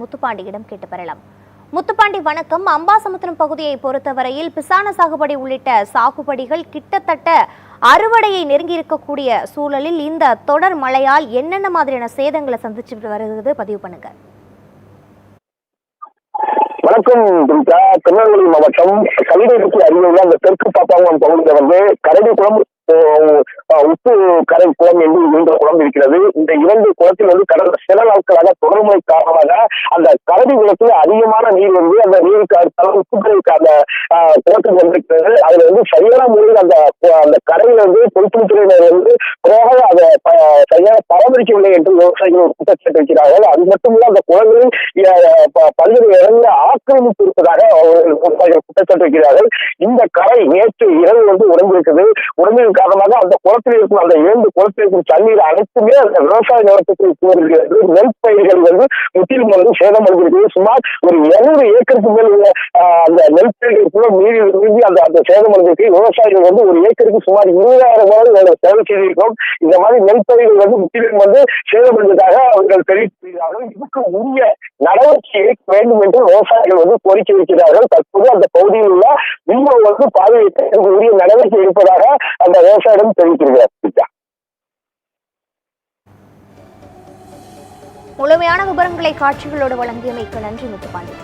முத்துப்பாண்டியிடம் கேட்டு பெறலாம் முத்துப்பாண்டி வணக்கம். அம்பாசமுத்திரம் பகுதியை பொறுத்தவரையில் பிசான சாகுபடி உள்ளிட்ட சாகுபடிகள் கிட்டத்தட்ட அறுவடையை நெருங்கி இருக்கக்கூடிய சூழலில் இந்த தொடர் மழையால் என்னென்ன மாதிரியான சேதங்களை சந்திச்சுட்டு வருகிறது பதிவு பண்ணுங்க. வணக்கம் துர்கா. திருநெல்வேலி மாவட்டம் கல்விக்கு அருகில் உள்ள அந்த தெற்கு பாப்பாங்குளம் பகுதியில் வந்து கரடிக்குளம் உப்பு கரை குளம் என்று இரண்டு குளம் இருக்கிறது. இந்த இரண்டு குளத்தில் வந்து கடந்த சில நாட்களாக தொடர்முறை காரணமாக அந்த கரடி குளத்தில் அதிகமான நீர் வந்து அந்த நீருக்கு அடுத்தாலும் உப்புக்கரைக்கு அந்த அஹ், குளத்துக்கு வந்திருக்கிறது. அதுல வந்து சரியான முறையில் அந்த அந்த கரையில வந்து பொதுத்துறையினர் வந்து போக அதை ப- சரியாக பராமரிக்கவில்லை என்று விவசாயிகள் ஒரு குற்றச்சாட்டு வைக்கிறார்கள் அது மட்டும் இல்ல அந்த குளங்களில் ப- பல்வேறு இடங்களில் ஆக்கிரமிப்பு இருப்பதாக அவர்கள் விவசாயிகள் குற்றச்சாட்டு வைக்கிறார்கள் இந்த கரை நேற்று இரவு வந்து உடைந்திருக்குது. உடைந்ததன் காரணமாக அந்த குளத்தில் இருக்கும் அந்த ஏழு குளத்தில் இருக்கும் தண்ணீர் அனைத்துமே அந்த விவசாய நிலத்துக்கு கூறுகிறது நெல் பயிர்கள் வந்து முற்றிலும் வந்து சேதம் அடைந்திருக்கிறது. சுமார் ஒரு இருநூறு ஏக்கருக்கு மேல் உள்ள அந்த நெல் பயிர்கள் கூட மீறி மீறி அந்த அந்த சேதம் அடைஞ்சிருக்கு விவசாயிகள் வந்து ஒரு ஏக்கருக்கு சுமார் இருபதாயிரம் ரூபாய் சேவை செய்திருக்கிறோம். இந்த மாதிரி நெல் பயிர்கள் வந்து முற்றிலும் வந்து சேதமடைந்ததாக அவர்கள் தெரிவித்திருக்கிறார்கள். இதுக்கு உரிய நடவடிக்கை வேண்டும் என்று விவசாயிகள் வந்து கோரிக்கை வைக்கிறார்கள். தற்போது அந்த பகுதியில் உள்ள வந்து உரிய நடவடிக்கை எடுப்பதாக அந்த விவசாயிடம் தெரிவித்திருக்கிறார் முழுமையான விவரங்களை காட்சிகளோடு வழங்கியமைக்கு நன்றி முத்துப்பாண்டி